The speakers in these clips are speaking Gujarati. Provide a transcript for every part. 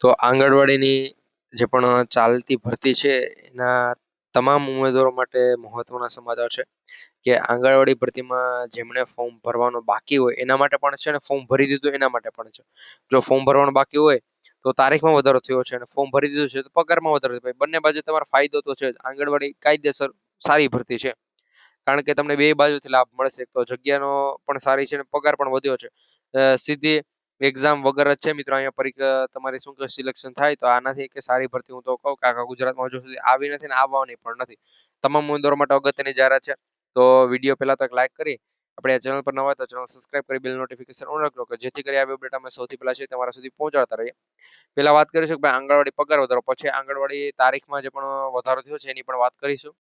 તો આંગણવાડીની જે પણ ચાલતી ભરતી છે, એના તમામ ઉમેદવારો માટે મહત્વના સમાચાર છે કે આંગણવાડી ભરતીમાં જેમણે ફોર્મ ભરવાનું બાકી હોય, એના માટે પણ છે અને ફોર્મ ભરી દીધું, એના માટે પણ છે. જો ફોર્મ ભરવાનું બાકી હોય, તો તારીખમાં વધારો થયો છે અને ફોર્મ ભરી દીધું છે તો પગારમાં વધારો થયો. બંને બાજુ તમારો ફાયદો તો છે જ. આંગણવાડી કાયદેસર સારી ભરતી છે. કારણ કે તમને બે બાજુથી લાભ મળશે. તો જગ્યાનો પણ સારી છે અને પગાર પણ વધ્યો છે. સીધી એક્ઝામ વગર જ છે મિત્રો. અહીંયા પરીક્ષા, તમારી શું કે સિલેક્શન થાય તો આનાથી કે સારી ભરતી હું તો કહું કે આખા ગુજરાતમાં હજુ સુધી આવી નથી ને આવવાની પણ નથી. તમામ ઉમેદવારો માટે અગત્યની જાહેરાત છે. તો વીડિયો પહેલાં તો એક લાઇક કરી. આપણે આ ચેનલ પર ન હોય તો ચેનલ સબસ્ક્રાઇબ કરી બિલ નોટિફિકેશન ઓન રાખજો કે જેથી કરી આવી અપડેટ અમે સૌથી પહેલાં છે તમારા સુધી પહોંચાડતા રહીએ. પહેલાં વાત કરીશું ભાઈ આંગણવાડી પગાર વધારો. પછી આંગણવાડી તારીખમાં જે પણ વધારો થયો છે એની પણ વાત કરીશું.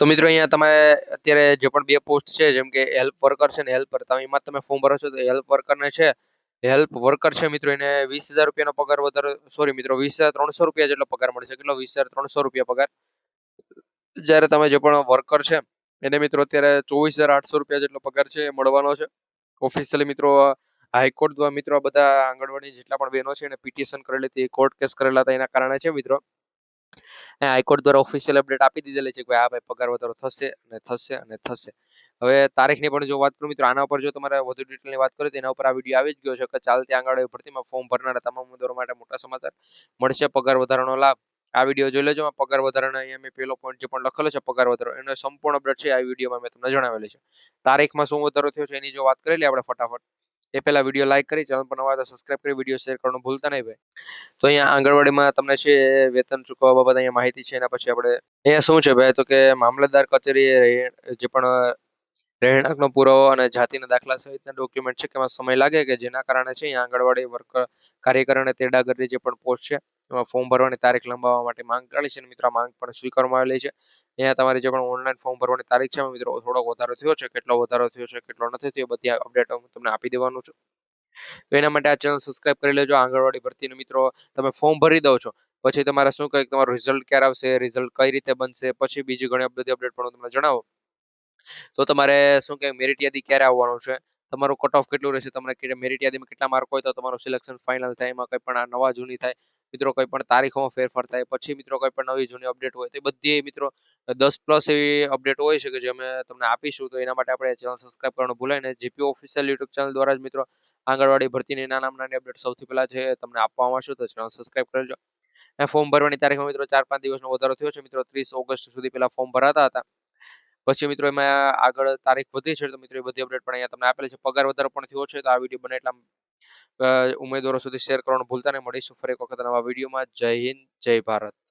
તો મિત્રો અહીંયા તમારે અત્યારે જે પણ બે પોસ્ટ છે જેમ કે હેલ્પ વર્કર છે ને હેલ્પર તમે એમાં તમે ફોર્મ ભરો છો તો હેલ્પ વર્કરને છે હેલ્પ વર્કર છે મિત્રો, એને વીસ હજાર રૂપિયાનો પગાર વધારો સોરી મિત્રો, વીસ હજાર ત્રણસો રૂપિયા જેટલો પગાર મળશે. કેટલો? વીસ હજાર ત્રણસો રૂપિયા પગાર. જ્યારે તમે જે પણ વર્કર છે, એને મિત્રો અત્યારે ચોવીસ હજાર આઠસો રૂપિયા જેટલો પગાર છે એ મળવાનો છે. ઓફિશિયલી મિત્રો હાઈકોર્ટ દ્વારા મિત્રો બધા આંગણવાડી જેટલા પણ બહેનો છે એને પિટિશન કરેલી હતી કોર્ટ કેસ કરેલા હતા એના કારણે છે મિત્રો. હાઈકોર્ટ દ્વારા ઓફિશિયલ અપડેટ આપી દીધેલી છે કે આ ભાઈ પગાર વધારો થશે અને થશે અને થશે. હવે તારીખની પણ જો વાત કરું, મિત્રો, આના ઉપર જો તમારે વધુ ડિટેલની વાત કરું તો એના ઉપર આ વીડિયો આવી જ ગયો છે કે ચાલતી આંગણવાડી ભરતીમાં ફોર્મ ભરનારા તમામ ઉમેદવારો માટે મોટા સમાચાર મળશે. પગાર વધારાનો લાભ. આ વીડિયો જોઈ લેજો. પગાર વધારાનો અહીંયા મેં પેલો પોઈન્ટ જે પણ લખેલો છે, પગાર વધારો, એનો સંપૂર્ણ અપડેટ છે. આ વિડીયોમાં મેં તમને જણાવેલી છે. તારીખમાં શું વધારો થયો છે એની જો વાત કરી લઈએ આપણે ફટાફટ. એ પહેલા વીડિયો લાઈક કરી ચેનલ પર નવા તો સબસ્ક્રાઇબ કરી વીડિયો શેર કરવાનું ભૂલતા નહીં ભાઈ. તો અહીંયા આંગણવાડીમાં તમને છે વેતન ચૂકવવા બાબત અહીંયા માહિતી છે. એના પછી આપણે અહીંયા શું છે ભાઈ? તો કે મામલતદાર કચેરી જે પણ રહેણાંકનો પુરાવો અને જાતિના દાખલા સહિતના ડોક્યુમેન્ટ છે કે એમાં સમય લાગે કે જેના કારણે છે અહીંયા આંગણવાડી વર્કર કાર્યકર અને તેડાગરની જે પણ પોસ્ટ છે, એમાં ફોર્મ ભરવાની તારીખ લંબાવવા માટે માંગ કરેલી છે અને મિત્રો માંગ પણ સ્વીકારવામાં આવેલી છે. અહીંયા તમારી જે પણ ઓનલાઈન ફોર્મ ભરવાની તારીખ છે મિત્રો થોડોક વધારો થયો છે, કેટલો વધારો થયો છે, કેટલો નથી થયો બધી અપડેટ હું તમને આપી દેવાનું છું. તો એના માટે આ ચેનલ સબસ્ક્રાઇબ કરી લેજો, આંગણવાડી ભરતીને મિત્રો તમે ફોર્મ ભરી દો છો, પછી તમારે શું કહે તમારું રિઝલ્ટ ક્યારે આવશે રિઝલ્ટ કઈ રીતે બનશે, પછી બીજી ઘણી બધી અપડેટ પણ હું તમને જણાવું. તો તમારે શું કે મેરિટ યાદી ક્યારે આવવાનું છે? તમારું કટ ઓફ કેટલું રહેશે? તમને મેરિટ યાદીમાં કેટલા માર્ક હોય તો તમારું સિલેક્શન ફાઇનલ થાય, એમાં કંઈ પણ નવા જૂની થાય. મિત્રો કોઈ પણ તારીખોમાં ફેરફાર થાય, પછી મિત્રો કોઈ પણ નવી જૂની અપડેટ હોય, તો બધી મિત્રો દસ પ્લસ એવી અપડેટ હોય છે કે જે અમે તમને આપીશું. તો એના માટે આપણે ચેનલ સબસ્ક્રાઇબ કરવાનું ભૂલાય ને જીપી ઓફિશિયલ યુટ્યુબ ચેનલ દ્વારા જ મિત્રો આંગણવાડી ભરતીની નાના નાની અપડેટ સૌથી પહેલા છે તમને આપવામાં આવશે, તો ચેનલ સબસ્ક્રાઇબ કરજો ફોર્મ ભરવાની તારીખમાં મિત્રો ચાર પાંચ દિવસનો વધારો થયો છે. મિત્રો ત્રીસ ઓગસ્ટ સુધી પહેલા ફોર્મ ભરાતા હતા. પછી મિત્રો એમાં આગળ તારીખ વધી છે તો મિત્રો એ બધી અપડેટ પણ અહીંયા તમને આપેલી છે. પગાર વધારો પણ થયો છે તો આ વીડિયો બને એટલા ઉમેદવારો સુધી શેર કરવાનું ભૂલતા નહીં. મળીશું ફરી એક વખત નવા વિડીયોમાં જય હિન્દ, જય ભારત.